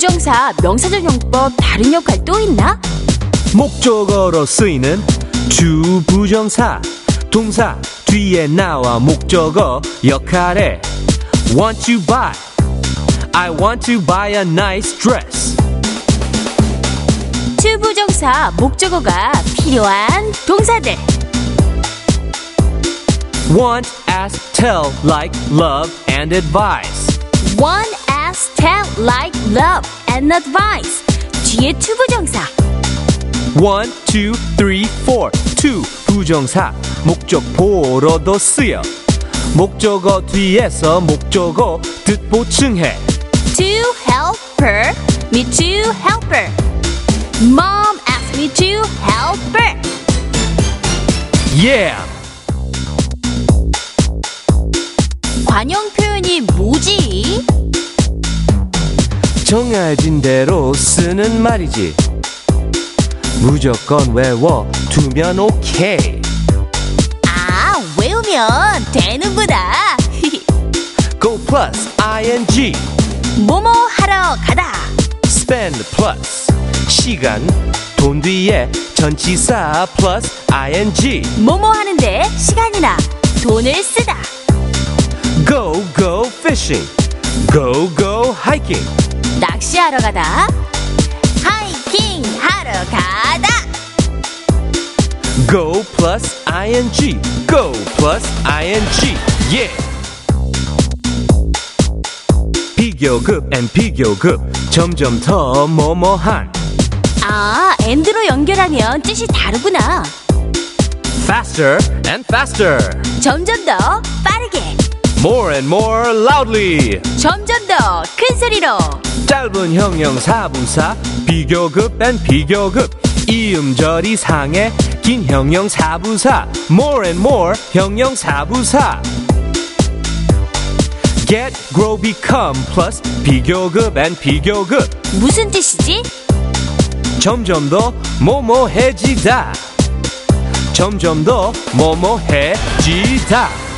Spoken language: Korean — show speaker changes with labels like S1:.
S1: 부정사, 명사절 용법 다른 역할 또 있나?
S2: 목적어로 쓰이는 주 부정사 동사 뒤에 나와 목적어 역할에 want to buy I want to buy a nice dress
S1: 투부정사, 목적어가 필요한 동사들.
S2: want, ask, tell, like, love, and advice
S1: One, ask, tell, like, love, and advice. 뒤에 투부정사.
S2: one, two, three, four two 부정사 목적보로도 쓰여 목적어 뒤에서 목적어 뜻 보충해
S1: To help her, me to help her. Mom asked me to help her.
S2: yeah
S1: 관용 표현이 뭐지?
S2: 정해진 대로 쓰는 말이지. 무조건 외워 두면 오케이.
S1: 아, 외우면 되는구나.
S2: Go plus ing
S1: 뭐뭐 하러 가다.
S2: spend plus 시간 돈 뒤에 전치사 plus ing
S1: 뭐뭐 하는데 시간이나 돈을 쓰다.
S2: go go fishing go go hiking
S1: 낚시하러 가다. 하이킹 하러 가다.
S2: go plus ing go plus ing yeah 비교급 and 비교급 점점 더 뭐뭐한
S1: 아, 엔드로 연결하면 뜻이 다르구나.
S2: faster and faster
S1: 점점 더 빠르게.
S2: more and more loudly
S1: 점점 더 큰 소리로.
S2: 짧은 형용사부사 비교급 and 비교급 이음절 이 상해 긴 형용 사부사 more and more 형용 사부사. Get grow become plus 비교급 and 비교급.
S1: 무슨 뜻이지?
S2: 점점 더 뭐뭐해지다. 점점 더 뭐뭐해지다